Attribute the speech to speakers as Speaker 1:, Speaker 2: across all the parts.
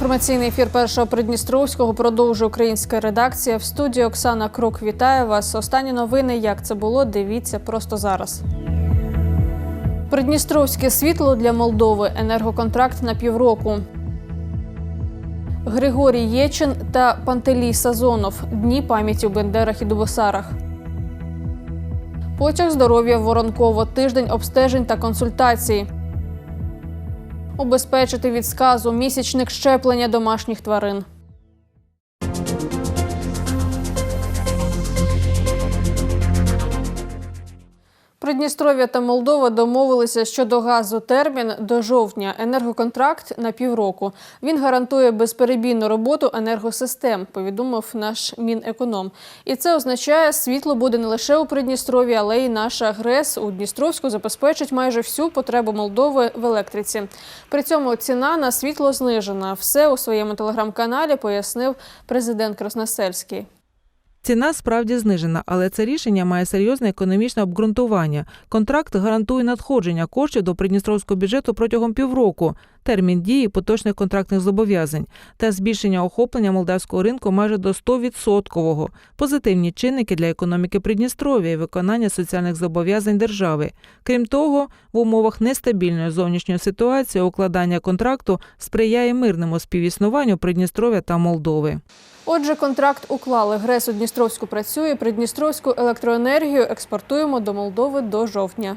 Speaker 1: Інформаційний ефір першого Придністровського продовжує українська редакція. В студії Оксана Крук вітає вас. Останні новини, як це було, дивіться просто зараз. Придністровське світло для Молдови. Енергоконтракт на півроку. Григорій Єчин та Пантелій Сазонов. Дні пам'яті у Бендерах і Дубосарах. Потяг здоров'я Воронково. Тиждень обстежень та консультацій. Убезпечити від сказу місячник щеплення домашніх тварин. Придністров'я та Молдова домовилися щодо газу термін до жовтня. Енергоконтракт на півроку. Він гарантує безперебійну роботу енергосистем, повідомив наш мінеконом. І це означає, світло буде не лише у Придністров'ї, але й наша ГРЕС у Дністровську забезпечить майже всю потребу Молдови в електриці. При цьому ціна на світло знижена. Все у своєму телеграм-каналі пояснив президент Красносельський.
Speaker 2: Ціна справді знижена, але це рішення має серйозне економічне обґрунтування. Контракт гарантує надходження коштів до придністровського бюджету протягом півроку, термін дії поточних контрактних зобов'язань та збільшення охоплення молдавського ринку майже до 100%. Позитивні чинники для економіки Придністров'я і виконання соціальних зобов'язань держави. Крім того, в умовах нестабільної зовнішньої ситуації укладання контракту сприяє мирному співіснуванню Придністров'я та Молдови.
Speaker 1: Отже, контракт уклали. ГРЕС у Дністровську працює. Придністровську електроенергію експортуємо до Молдови до жовтня.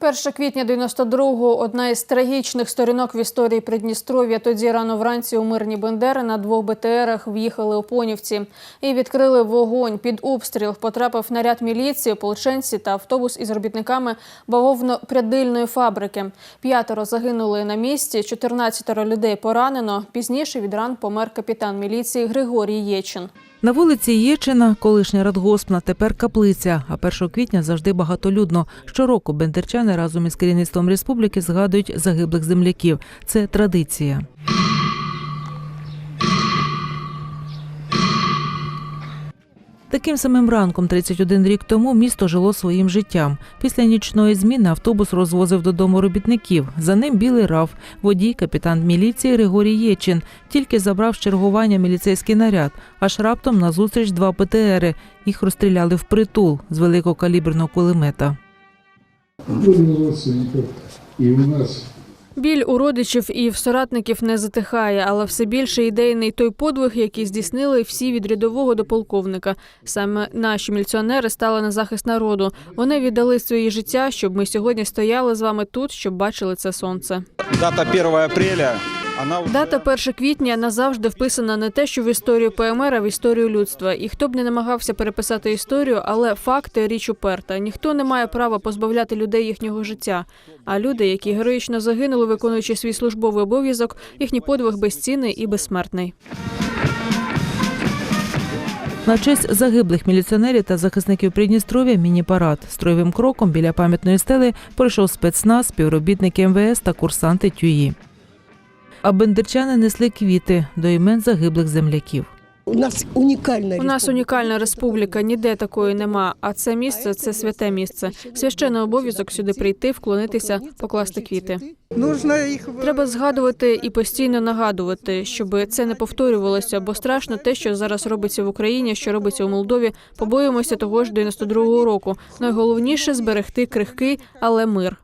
Speaker 1: Перше квітня 92-го – одна із трагічних сторінок в історії Придністров'я. Тоді рано вранці у мирні Бендери на двох БТРах в'їхали у Понівці і відкрили вогонь. Під обстріл потрапив наряд міліції, ополченці та автобус із робітниками бавовно-прядильної фабрики. П'ятеро загинули на місці, 14 людей поранено. Пізніше від ран помер капітан міліції Григорій Єчин.
Speaker 2: На вулиці Єчина, колишня радгоспна, тепер каплиця. А 1 квітня завжди багатолюдно. Щороку бендерчани разом із керівництвом республіки згадують загиблих земляків. Це традиція. Таким самим ранком, 31 рік тому, місто жило своїм життям. Після нічної зміни автобус розвозив додому робітників. За ним білий раф, водій, капітан міліції Григорій Єчин. Тільки забрав з чергування міліцейський наряд. Аж раптом назустріч два ПТРи. Їх розстріляли впритул з великокаліберного кулемета.
Speaker 3: Родственников, и у нас
Speaker 1: Біль у родичів і в соратників не затихає, але все більше ідейний той подвиг, який здійснили всі від рядового до полковника. Саме наші міліціонери стали на захист народу. Вони віддали свої життя, щоб ми сьогодні стояли з вами тут, щоб бачили це сонце.
Speaker 4: Дата 1 апреля.
Speaker 1: Дата 1 квітня назавжди вписана не те, що в історію ПМР, а в історію людства. І хто б не намагався переписати історію, але факти річ уперта. Ніхто не має права позбавляти людей їхнього життя. А люди, які героїчно загинули, виконуючи свій службовий обов'язок, їхній подвиг безцінний і безсмертний.
Speaker 2: На честь загиблих міліціонерів та захисників Придністров'я міні-парад. Строєвим кроком біля пам'ятної стели пройшов спецназ, співробітники МВС та курсанти ТЮї. А бендерчани несли квіти до імен загиблих земляків.
Speaker 5: У нас унікальна
Speaker 1: У нас унікальна республіка, ніде такої нема. А це місце це святе місце. Священний обов'язок сюди прийти, вклонитися, покласти квіти.
Speaker 5: Нужно їх
Speaker 1: Треба згадувати і постійно нагадувати, щоб це не повторювалося, бо страшно те, що зараз робиться в Україні, що робиться у Молдові. Побоїмося того ж 92-го року. Найголовніше зберегти крихкий, але мир.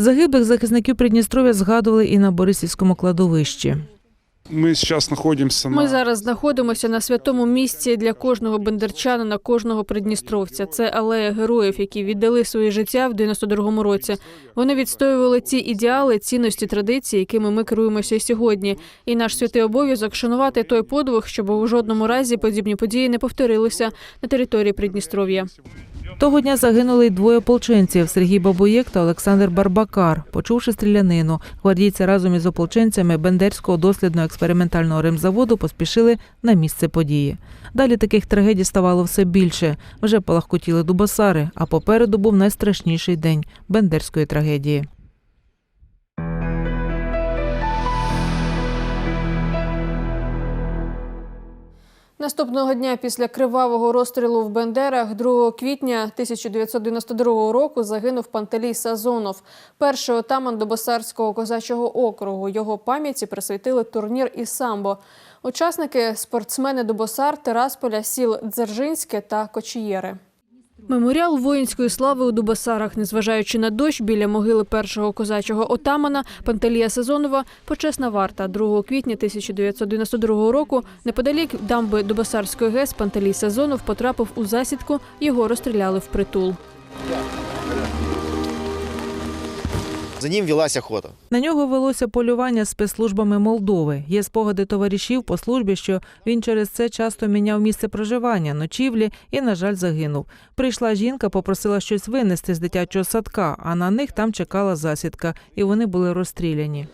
Speaker 2: Загиблих захисників Придністров'я згадували і на Борисівському кладовищі.
Speaker 4: Мы сейчас находимся
Speaker 1: Ми зараз знаходимося на святому місці для кожного бендерчанина, кожного придністровця. Це алея героїв, які віддали своє життя в 92-му році. Вони відстоювали ці ідеали, цінності, традиції, якими ми керуємося і сьогодні. І наш святий обов'язок шанувати той подвиг, щоб у жодному разі подібні події не повторилися на території Придністров'я.
Speaker 2: Того дня загинули й двоє ополченців Сергій Бабоєк та Олександр Барбакар. Почувши стрілянину, гвардійці разом із ополченцями Бендерського дослідно експериментального ремзаводу поспішили на місце події. Далі таких трагедій ставало все більше. Вже палахкотіли дубасари, а попереду був найстрашніший день бендерської трагедії.
Speaker 1: Наступного дня після кривавого розстрілу в Бендерах 2 квітня 1992 року загинув Пантелій Сазонов, перший отаман Добосарського козачого округу. Його пам'яті присвятили турнір із самбо. Учасники – спортсмени Добосар, Терасполя, сіл Дзержинське та Кочієри. Меморіал воїнської слави у Дубасарах, незважаючи на дощ біля могили першого козачого отамана Пантелія Сезонова, почесна варта. 2 квітня 1992 року неподалік дамби Дубасарської ГЕС Пантелій Сезонов потрапив у засідку, його розстріляли впритул.
Speaker 6: За ним велась охота.
Speaker 2: На нього велося полювання спецслужбами Молдови. Є спогади товаришів по службі, що він через це часто міняв місце проживання, ночівлі і, на жаль, загинув. Прийшла жінка, попросила щось винести з дитячого садка, а на них там чекала засідка, і вони були розстріляні.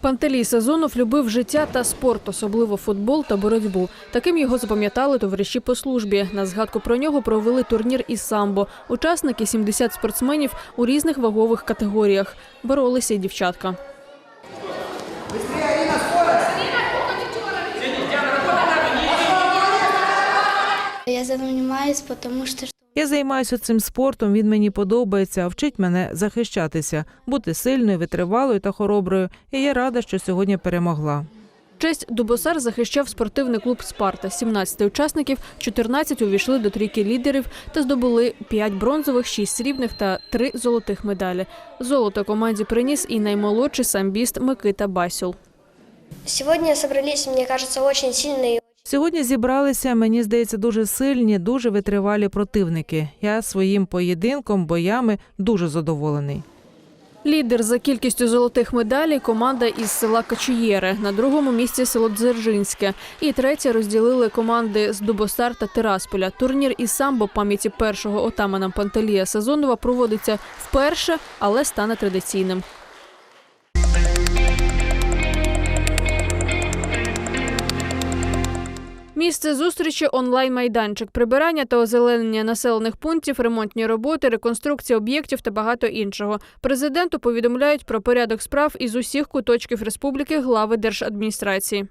Speaker 1: Пантелій Сезонов любив життя та спорт, особливо футбол та боротьбу. Таким його запам'ятали товариші по службі. На згадку про нього провели турнір із самбо. Учасники 70 спортсменів у різних вагових категоріях. Боролися й дівчатка.
Speaker 7: Я занимаюсь, потому что
Speaker 2: Я займаюся цим спортом, він мені подобається, вчить мене захищатися, бути сильною, витривалою та хороброю. І я рада, що сьогодні перемогла.
Speaker 1: Честь Дубосар захищав спортивний клуб Спарта. 17 учасників, 14 увійшли до трійки лідерів та здобули 5 бронзових, 6 срібних та 3 золотих медалі. Золото команді приніс і наймолодший самбіст Микита Басюл.
Speaker 8: Сегодня собрались, мне кажется, очень сильные
Speaker 2: Сьогодні зібралися, мені здається, дуже сильні, дуже витривалі противники. Я своїм поєдинком, боями дуже задоволений.
Speaker 1: Лідер за кількістю золотих медалей команда із села Качуєре. На другому місці село Дзержинське. І третє розділили команди з Дубосар та Тирасполя. Турнір із самбо пам'яті першого отамана Пантелія Сезонова проводиться вперше, але стане традиційним. Місце зустрічі онлайн-майданчик, прибирання та озеленення населених пунктів, ремонтні роботи, реконструкція об'єктів та багато іншого. Президенту повідомляють про порядок справ із усіх куточків республіки глави держадміністрації.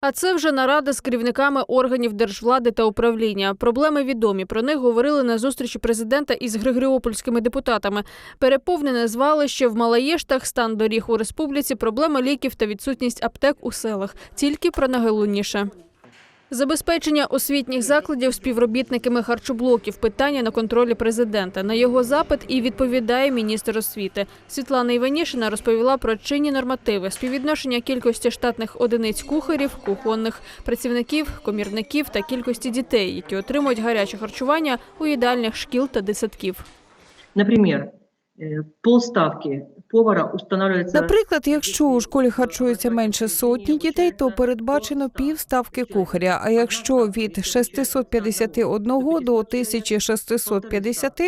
Speaker 1: А це вже нарада з керівниками органів держвлади та управління. Проблеми відомі. Про них говорили на зустрічі президента із григоріопольськими депутатами. Переповнене звалище в Малаєштах, стан доріг у республіці, проблема ліків та відсутність аптек у селах. Тільки про найголовніше. Забезпечення освітніх закладів співробітниками харчоблоків питання на контролі президента. На його запит і відповідає міністр освіти. Світлана Іванішина розповіла про чинні нормативи, співвідношення кількості штатних одиниць кухарів, кухонних працівників, комірників та кількості дітей, які отримують гаряче харчування у їдальнях шкіл та дитсадків.
Speaker 9: Например, э, полставки повара устанавливается...
Speaker 10: Наприклад, якщо у школі харчується менше сотні дітей, то передбачено півставки кухаря. А якщо від 651 до 1650,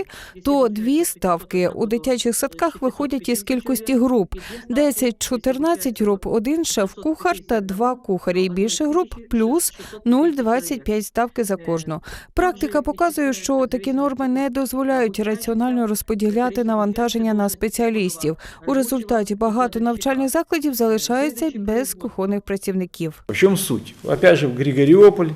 Speaker 10: то дві ставки у дитячих садках виходять із кількості груп: 10-14 груп, один шеф-кухар та два кухарі. Більше груп плюс 0,25 ставки за кожну. Практика показує, що такі норми не дозволяють раціонально розподіляти навантаження на спеціалістів. У результаті багато навчальних закладів залишаються без кухонних працівників.
Speaker 11: В чому суть? Опять же, в Григоріополь.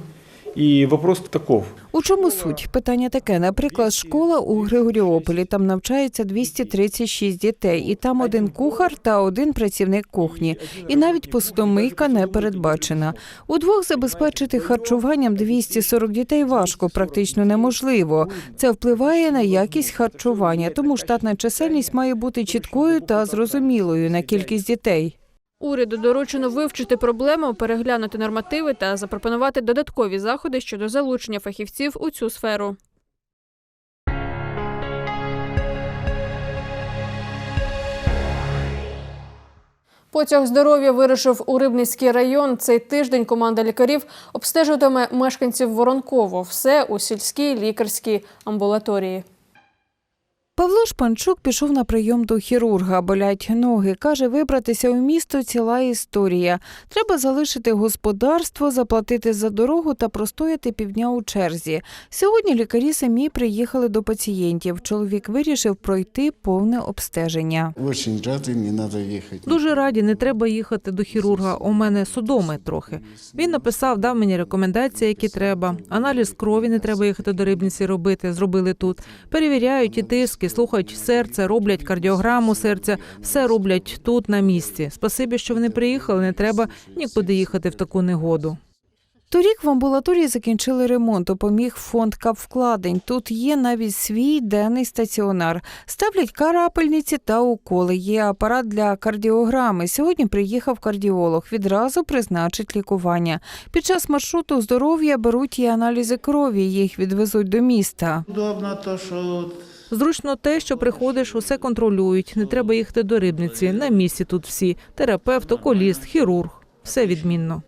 Speaker 11: І вопрос таков.
Speaker 10: У чому суть? Питання таке. Наприклад, школа у Григоріополі там навчається 236 дітей, і там один кухар та один працівник кухні. І навіть посудомийка не передбачена. Удвох забезпечити харчуванням 240 дітей важко, практично неможливо. Це впливає на якість харчування, тому штатна чисельність має бути чіткою та зрозумілою на кількість дітей.
Speaker 1: Уряду доручено вивчити проблему, переглянути нормативи та запропонувати додаткові заходи щодо залучення фахівців у цю сферу. Потяг здоров'я вирушив у Рибницький район. Цей тиждень команда лікарів обстежуватиме мешканців Воронково. Все у сільській лікарській амбулаторії.
Speaker 10: Павло Шпанчук пішов на прийом до хірурга. Болять ноги. Каже, вибратися у місто ціла історія. Треба залишити господарство, заплатити за дорогу та простояти півдня у черзі. Сьогодні лікарі самі приїхали до пацієнтів. Чоловік вирішив пройти повне обстеження.
Speaker 2: Дуже раді, не треба їхати до хірурга. У мене судоми трохи. Він написав, дав мені рекомендації, які треба. Аналіз крові не треба їхати до рибниці робити. Зробили тут. Перевіряють і тиски, слухають серце, роблять кардіограму серця. Все роблять тут на місці. Спасибі, що вони приїхали. Не треба нікуди їхати в таку негоду.
Speaker 10: Торік в амбулаторії закінчили ремонт, допоміг фонд капвкладень. Тут є навіть свій денний стаціонар. Ставлять карапельниці та уколи. Є апарат для кардіограми. Сьогодні приїхав кардіолог. Відразу призначить лікування. Під час маршруту здоров'я беруть і аналізи крові. Їх відвезуть до міста.
Speaker 3: Удобно то, что
Speaker 2: Зручно те, що приходиш, усе контролюють. Не треба їхати до рибниці. На місці тут всі: терапевт, околіст, хірург. Все відмінно.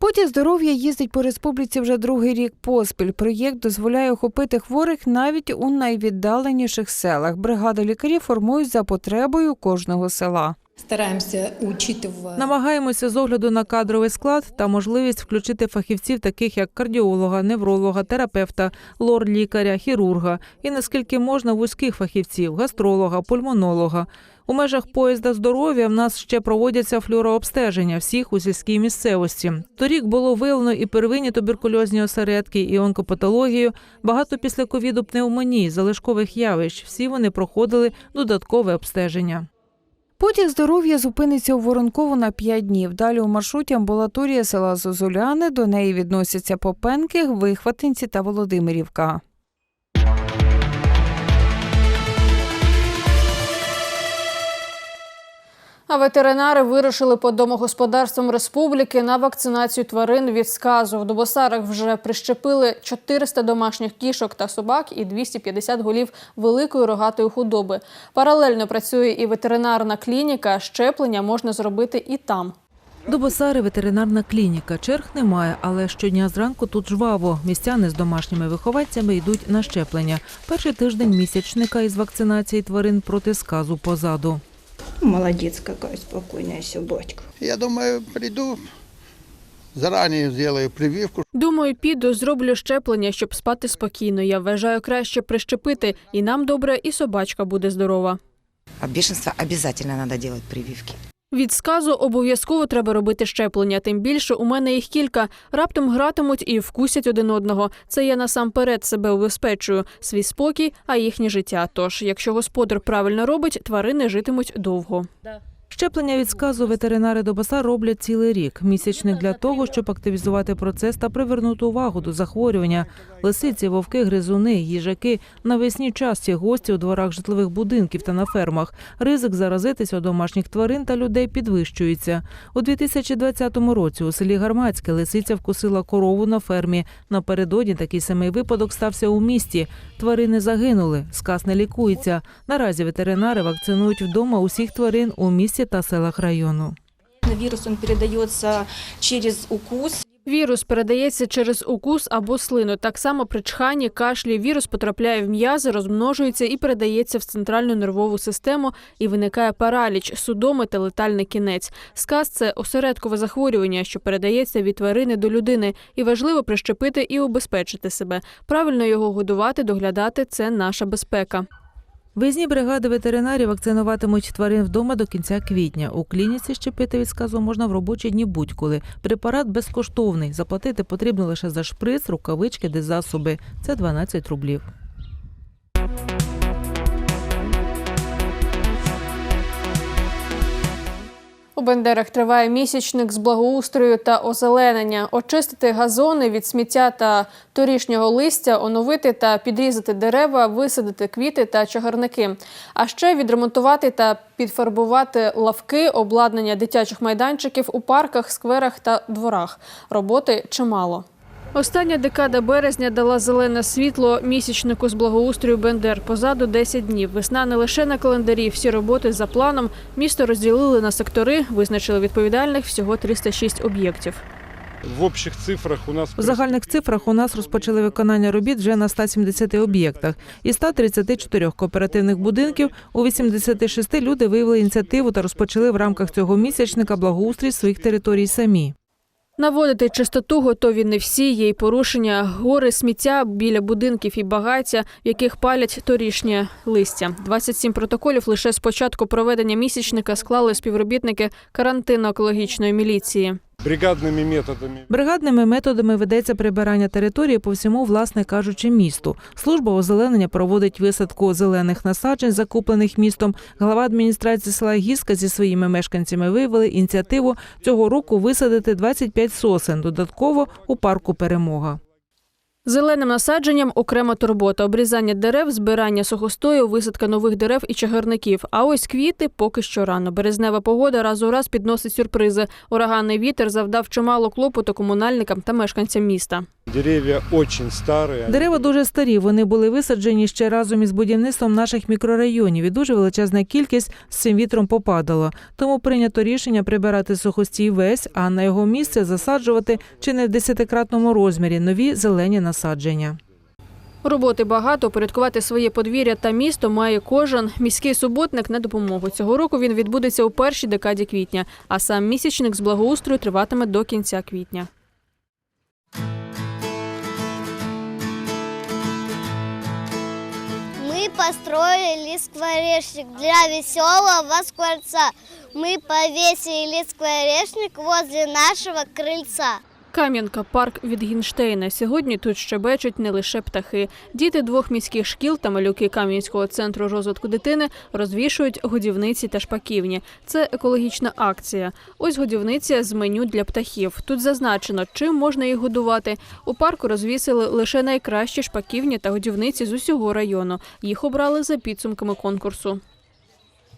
Speaker 10: Потяг здоров'я їздить по республіці вже другий рік поспіль. Проєкт дозволяє охопити хворих навіть у найвіддаленіших селах. Бригади лікарів формують за потребою кожного села.
Speaker 12: Стараємося учитывая
Speaker 2: Намагаємося з огляду на кадровий склад та можливість включити фахівців, таких як кардіолога, невролога, терапевта, лор-лікаря, хірурга і наскільки можна вузьких фахівців, гастролога, пульмонолога. У межах поїзда здоров'я в нас ще проводяться флюорообстеження всіх у сільській місцевості. Торік було виявлено і первинні туберкульозні осередки, і онкопатологію, багато після ковіду пневмонії, залишкових явищ. Всі вони проходили додаткове обстеження.
Speaker 10: Потяг здоров'я зупиниться у Воронкову на 5 днів. Далі у маршруті амбулаторія села Зозуляни. До неї відносяться Попенки, Вихватинці та Володимирівка.
Speaker 1: А ветеринари вирушили по домогосподарствам республіки на вакцинацію тварин від сказу. В Дубосарах вже прищепили 400 домашніх кішок та собак і 250 голів великої рогатої худоби. Паралельно працює і ветеринарна клініка. Щеплення можна зробити і там.
Speaker 2: Дубосари ветеринарна клініка. Черг немає, але щодня зранку тут жваво. Містяни з домашніми виховадцями йдуть на щеплення. Перший тиждень місячника із вакцинації тварин проти сказу позаду.
Speaker 12: Молодец какая спокойная собачка.
Speaker 3: Я думаю, приду, зарані сделаю прививку.
Speaker 1: Думаю, піду, зроблю щеплення, щоб спати спокійно. Я вважаю краще прищепити, і нам добре, і собачка буде здорова.
Speaker 12: А бешенства обов'язково треба робити прививки.
Speaker 1: Від сказу обов'язково треба робити щеплення. Тим більше у мене їх кілька. Раптом гратимуть і вкусять один одного. Це я насамперед себе убезпечую. Свій спокій, а їхнє життя. Тож, якщо господар правильно робить, тварини житимуть довго.
Speaker 2: Щеплення від сказу ветеринари Дубоса роблять цілий рік. Місячник для того, щоб активізувати процес та привернути увагу до захворювання. Лисиці, вовки, гризуни, їжаки навесні часті гості у дворах житлових будинків та на фермах. Ризик заразитися у домашніх тварин та людей підвищується. У 2020 році у селі Гармацьке лисиця вкусила корову на фермі. Напередодні такий самий випадок стався у місті. Тварини загинули, сказ не лікується. Наразі ветеринари вакцинують вдома усіх тварин у місті та селах району.
Speaker 12: Вірус передається через укус.
Speaker 1: Вірус передається через укус або слину. Так само при чханні, кашлі вірус потрапляє в м'язи, розмножується і передається в центральну нервову систему і виникає параліч, судоми та летальний кінець. Сказ це осередкове захворювання, що передається від тварини до людини, і важливо прищепити і убезпечити себе. Правильно його годувати, доглядати це наша безпека.
Speaker 2: Виїзні бригади ветеринарів вакцинуватимуть тварин вдома до кінця квітня. У клініці щепити від сказу можна в робочі дні будь-коли. Препарат безкоштовний. Заплатити потрібно лише за шприц, рукавички, дезасоби. Це 12 рублів.
Speaker 1: У Бендерах триває місячник з благоустрою та озеленення. Очистити газони від сміття та торішнього листя, оновити та підрізати дерева, висадити квіти та чагарники. А ще відремонтувати та підфарбувати лавки, обладнання дитячих майданчиків у парках, скверах та дворах. Роботи чимало. Остання декада березня дала зелене світло місячнику з благоустрою Бендер. Позаду 10 днів. Весна не лише на календарі. Всі роботи за планом. Місто розділили на сектори, визначили відповідальних всього 306 об'єктів.
Speaker 11: В общих цифрах у нас...
Speaker 2: У загальних цифрах у нас розпочали виконання робіт вже на 170 об'єктах. Із 134 кооперативних будинків у 86 люди виявили ініціативу та розпочали в рамках цього місячника благоустрій своїх територій самі.
Speaker 1: Наводити чистоту готові не всі. Є й порушення гори сміття біля будинків і багаття, в яких палять торішнє листя. 27 протоколів лише з початку проведення місячника склали співробітники карантинно-екологічної міліції.
Speaker 11: Бригадными методами.
Speaker 2: Бригадними методами ведеться прибирання території по всьому, власне кажучи, місту. Служба озеленення проводить висадку зелених насаджень, закуплених містом. Глава адміністрації села Гіска зі своїми мешканцями виявили ініціативу цього року висадити 25 сосен додатково у парку Перемога.
Speaker 1: Зеленим насадженням окрема турбота, обрізання дерев, збирання сухостою, висадка нових дерев і чагарників. А ось квіти поки що рано. Березнева погода раз у раз підносить сюрпризи. Ураганний вітер завдав чимало клопоту комунальникам та мешканцям міста.
Speaker 11: Деревья очень старые.
Speaker 2: Дерева дуже старі. Вони були висаджені ще разом із будівництвом наших мікрорайонів. І дуже величезна кількість з цим вітром попадала. Тому прийнято рішення прибирати сухостій весь, а на його місце засаджувати чи не в десятикратному розмірі нові зелені насадження.
Speaker 1: Роботи багато. Порядкувати своє подвір'я та місто має кожен міський суботник на допомогу. Цього року він відбудеться у першій декаді квітня, а сам місячник з благоустрою триватиме до кінця квітня.
Speaker 7: Построили скворечник для веселого скворца. Мы повесили скворечник возле нашего крыльца.
Speaker 1: Кам'янка парк від Гінштейна. Сьогодні тут щебечуть не лише птахи. Діти двох міських шкіл та малюки Кам'янського центру розвитку дитини розвішують годівниці та шпаківні. Це екологічна акція. Ось годівниця з меню для птахів. Тут зазначено, чим можна їх годувати. У парку розвісили лише найкращі шпаківні та годівниці з усього району. Їх обрали за підсумками конкурсу.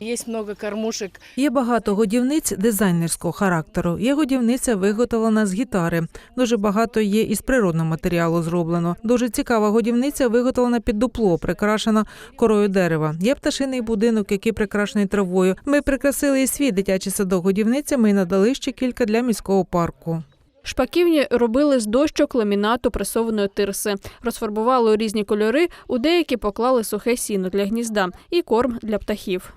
Speaker 5: Есть много кормушек.
Speaker 2: Є багато годівниць дизайнерського характеру. Є годівниця виготовлена з гітари. Дуже багато є із природного матеріалу зроблено. Дуже цікава годівниця виготовлена під дупло, прикрашена корою дерева. Є пташиний будинок, який прикрашений травою. Ми прикрасили і свій дитячий садок годівницями і надали ще кілька для міського парку.
Speaker 1: Шпаківні робили з дощок ламінату пресованої тирси, розфарбували у різні кольори, у деякі поклали сухе сіно для гнізда і корм для птахів.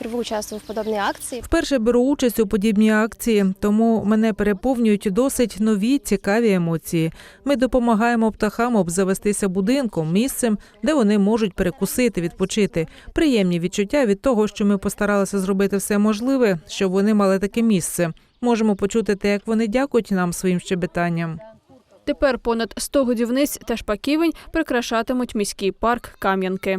Speaker 8: Впервые участвую в подобной акции.
Speaker 2: Вперше беру участь у подібній акції, тому мене переповнюють досить нові цікаві емоції. Ми допомагаємо птахам обзавестися будинком, місцем, де вони можуть перекусити, відпочити. Приємні відчуття від того, що ми постаралися зробити все можливе, щоб вони мали таке місце. Можемо почути те, як вони дякують нам своїм щебетанням.
Speaker 1: Тепер понад 100 годівниць та шпаківень прикрашатимуть міський парк Кам'янки.